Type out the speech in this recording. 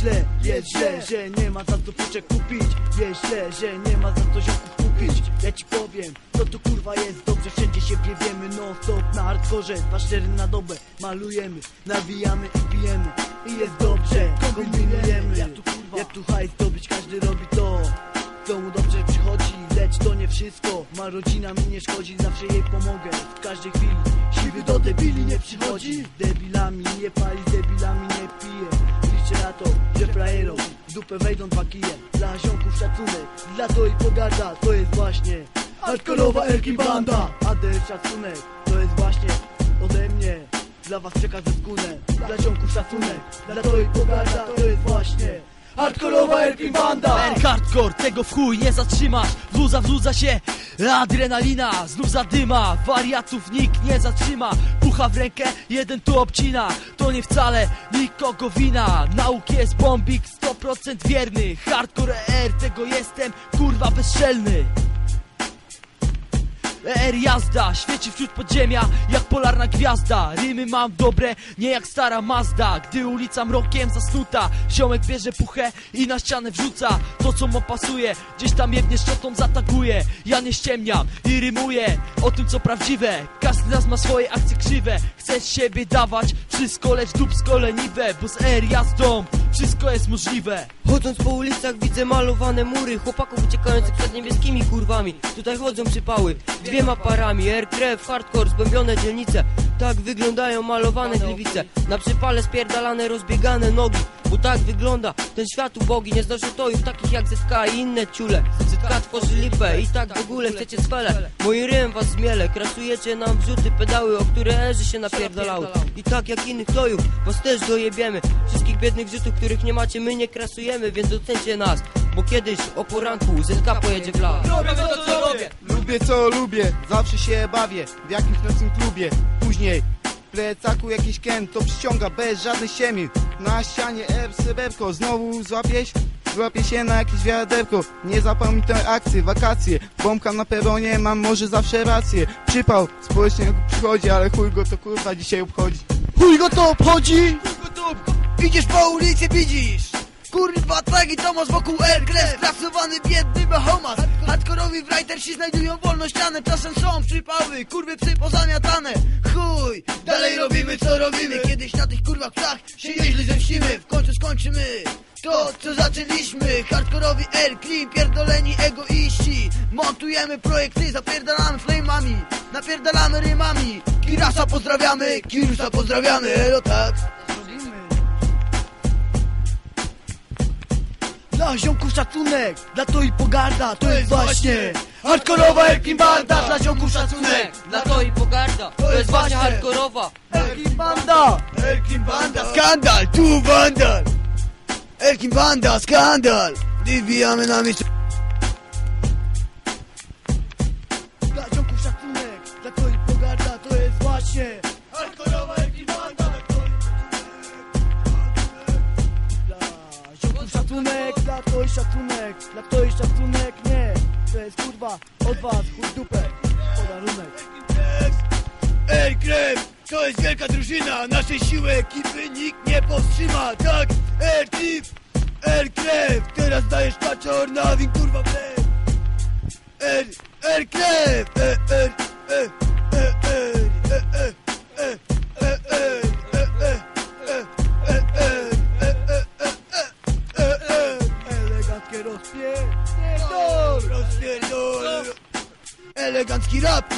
źle, że nie ma za co puczek kupić. Wiesz źle, że nie ma za co ziomków kupić. Ja ci powiem, co tu kurwa jest dobrze Wszędzie się wiewiemy, no stop na hardkorze Dwa cztery na dobę, malujemy. Nawijamy i pijemy I jest dobrze, kombinujemy. Jak tu kurwa, jak tu hajs zdobyć, każdy robi to. Co mu dobrze przychodzi, lecz to nie wszystko. Ma rodzina mi nie szkodzi, zawsze jej pomogę. W każdej chwili Siwy do debili nie przychodzi. Z debilami nie pali, z debilami nie pije Liczę na to, że frajerom w dupę wejdą dwa kije. Dla ziomków szacunek, dla to i pogarda To jest właśnie hardkorowa Erki Banda ADR szacunek, to jest właśnie ode mnie. Dla was przekazę skórę Dla ziomków szacunek, dla to i pogarda To jest właśnie Hardkorowa Erkin Banda R hardcore, tego w chuj nie zatrzymasz. Wluza, wluza się, adrenalina. Znów zadyma, wariatów nikt nie zatrzyma. Pucha w rękę, jeden tu obcina. To nie wcale nikogo wina. Nauk jest bombik, 100% wierny. Hardcore R, tego jestem kurwa bezczelny ER jazda, świeci wśród podziemia Jak polarna gwiazda. Rymy mam dobre, nie jak stara Mazda. Gdy ulica mrokiem zasnuta Ziomek bierze puchę i na ścianę wrzuca To co mu pasuje, gdzieś tam jebnie szczotą zataguje. Ja nie ściemniam i rymuję O tym co prawdziwe Każdy z nas ma swoje akcje krzywe. Chce z siebie dawać wszystko, lecz dupsko leniwe Bo z ER jazdą wszystko jest możliwe. Chodząc po ulicach widzę malowane mury. Chłopaków uciekających przed niebieskimi kurwami. Tutaj chodzą przypały Dwiema parami. Air krew, hardcore, zgłębione dzielnice Tak wyglądają malowane gliwice. Na przypale spierdalane, rozbiegane nogi Bo tak wygląda ten świat ubogi. Nie znoszę tojów takich jak ZK i inne ciule. ZK tworzy lipę i tak w ogóle chcecie swele Moi rym was zmiele Krasujecie nam wrzuty, pedały O które erzy się napierdalały. I tak jak innych tojów was też dojebiemy. Wszystkich biednych wrzutów, których nie macie My nie krasujemy, więc docencie nas Bo kiedyś o poranku ZK pojedzie w las. Robię to co robię. Lubię co lubię, zawsze się bawię W jakimś nocnym klubie, później w plecaku jakiś ken, to przyciąga bez żadnych siemi Na ścianie F sreberko, znowu złapiesz? Złapię się na jakieś wiaderko. Nie zapomnij tej akcji, wakacje Bombka na peronie, mam może zawsze rację. Przypał, społecznie przychodzi, ale chuj go to kurwa dzisiaj obchodzi? Chuj go to obchodzi. Idziesz po ulicy, widzisz Kurwa, tragi Tomasz wokół Kres, klasowany biedny Bahamas. Hardkorowi writersi znajdują wolną ścianę Czasem są przypały, kurwy psy pozamiatane. Chuj, dalej robimy co robimy. Kiedyś na tych kurwach psach się nieźle zemścimy. W końcu skończymy to, co zaczęliśmy. Hardkorowi R, clean, pierdoleni egoiści. Montujemy projekty, zapierdalamy flame'ami. Napierdalamy rymami. Kirasa pozdrawiamy, Kirusa pozdrawiamy. Elo tak Dla ziomków szacunek, dla to i pogarda To jest właśnie hardkorowa Erkin Banda Dla ziomków szacunek, Dla to i pogarda To jest właśnie hardkorowa Erkin Banda Erkin Banda Skandal, tu wandal. Erkin Banda, skandal. Wybijamy na miejscu Dla ziomków szacunek, dla to i pogarda To jest właśnie szacunek Dla i szacunek, nie To jest kurwa od was, chuj dupę Podarunek Ej, krew! To jest wielka drużyna! Naszej siły ekipy nikt nie powstrzyma! Tak! Air Team! Air krew! Teraz dajesz paczor na win, kurwa, krew! Air, air krew! los pies, elegancki rap